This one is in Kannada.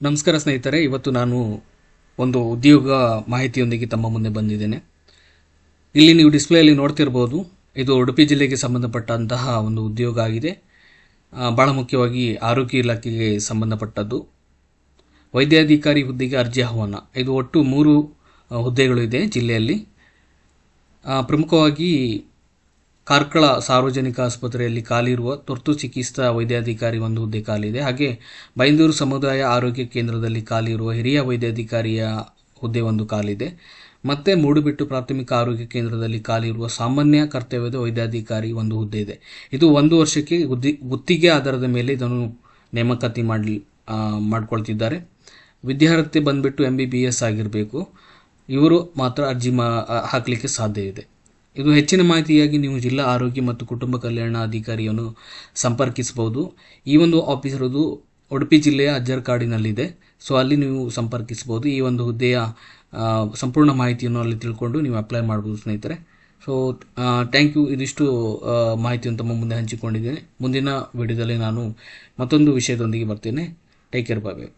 ನಮಸ್ಕಾರ ಸ್ನೇಹಿತರೆ, ಇವತ್ತು ನಾನು ಒಂದು ಉದ್ಯೋಗ ಮಾಹಿತಿಯೊಂದಿಗೆ ತಮ್ಮ ಮುಂದೆ ಬಂದಿದ್ದೇನೆ. ಇಲ್ಲಿ ನೀವು ಡಿಸ್ಪ್ಲೇಯಲ್ಲಿ ನೋಡ್ತಿರ್ಬೋದು, ಇದು ಉಡುಪಿ ಜಿಲ್ಲೆಗೆ ಸಂಬಂಧಪಟ್ಟಂತಹ ಒಂದು ಉದ್ಯೋಗ ಆಗಿದೆ. ಭಾಳ ಮುಖ್ಯವಾಗಿ ಆರೋಗ್ಯ ಇಲಾಖೆಗೆ ಸಂಬಂಧಪಟ್ಟದ್ದು. ವೈದ್ಯಾಧಿಕಾರಿ ಹುದ್ದೆಗೆ ಅರ್ಜಿ ಆಹ್ವಾನ. ಇದು ಒಟ್ಟು ಮೂರು ಹುದ್ದೆಗಳು ಇದೆ ಜಿಲ್ಲೆಯಲ್ಲಿ. ಪ್ರಮುಖವಾಗಿ ಕಾರ್ಕಳ ಸಾರ್ವಜನಿಕ ಆಸ್ಪತ್ರೆಯಲ್ಲಿ ಖಾಲಿರುವ ತುರ್ತು ಚಿಕಿತ್ಸಾ ವೈದ್ಯಾಧಿಕಾರಿ ಒಂದು ಹುದ್ದೆ ಖಾಲಿದೆ ಹಾಗೆ ಬೈಂದೂರು ಸಮುದಾಯ ಆರೋಗ್ಯ ಕೇಂದ್ರದಲ್ಲಿ ಖಾಲಿರುವ ಹಿರಿಯ ವೈದ್ಯಾಧಿಕಾರಿಯ ಹುದ್ದೆ ಒಂದು ಖಾಲಿದೆ ಮತ್ತೆ ಮೂಡುಬಿಟ್ಟು ಪ್ರಾಥಮಿಕ ಆರೋಗ್ಯ ಕೇಂದ್ರದಲ್ಲಿ ಖಾಲಿರುವ ಸಾಮಾನ್ಯ ಕರ್ತವ್ಯದ ವೈದ್ಯಾಧಿಕಾರಿ ಒಂದು ಹುದ್ದೆ ಇದೆ. ಇದು ಒಂದು ವರ್ಷಕ್ಕೆ ಗುತ್ತಿಗೆ ಆಧಾರದ ಮೇಲೆ ಇದನ್ನು ನೇಮಕಾತಿ ಮಾಡಲಿ ಮಾಡ್ಕೊಳ್ತಿದ್ದಾರೆ. ವಿದ್ಯಾರ್ಥಿ ಬಂದುಬಿಟ್ಟು ಎಂ ಬಿ ಬಿ ಎಸ್ ಆಗಿರಬೇಕು. ಇವರು ಮಾತ್ರ ಅರ್ಜಿ ಮಾ, ಹಾಕಲಿಕ್ಕೆ ಸಾಧ್ಯ ಇದೆ. ಇದು ಹೆಚ್ಚಿನ ಮಾಹಿತಿಯಾಗಿ ನೀವು ಜಿಲ್ಲಾ ಆರೋಗ್ಯ ಮತ್ತು ಕುಟುಂಬ ಕಲ್ಯಾಣ ಅಧಿಕಾರಿಯನ್ನು ಸಂಪರ್ಕಿಸಬಹುದು. ಈ ಒಂದು ಆಫೀಸ್ ಇರೋದು ಉಡುಪಿ ಜಿಲ್ಲೆಯ ಅಜ್ಜರ್ಕಾಡಿನಲ್ಲಿದೆ ಸೊ ಅಲ್ಲಿ ನೀವು ಸಂಪರ್ಕಿಸಬಹುದು. ಈ ಒಂದು ಹುದ್ದೆಯ ಸಂಪೂರ್ಣ ಮಾಹಿತಿಯನ್ನು ಅಲ್ಲಿ ತಿಳ್ಕೊಂಡು ನೀವು ಅಪ್ಲೈ ಮಾಡ್ಬೋದು ಸ್ನೇಹಿತರೆ. ಸೊ ಥ್ಯಾಂಕ್ ಯು ಇದಿಷ್ಟು ಮಾಹಿತಿಯನ್ನು ತಮ್ಮ ಮುಂದೆ ಹಂಚಿಕೊಂಡಿದ್ದೇನೆ. ಮುಂದಿನ ವಿಡಿಯೋದಲ್ಲಿ ನಾನು ಮತ್ತೊಂದು ವಿಷಯದೊಂದಿಗೆ ಬರ್ತೇನೆ. Take care bye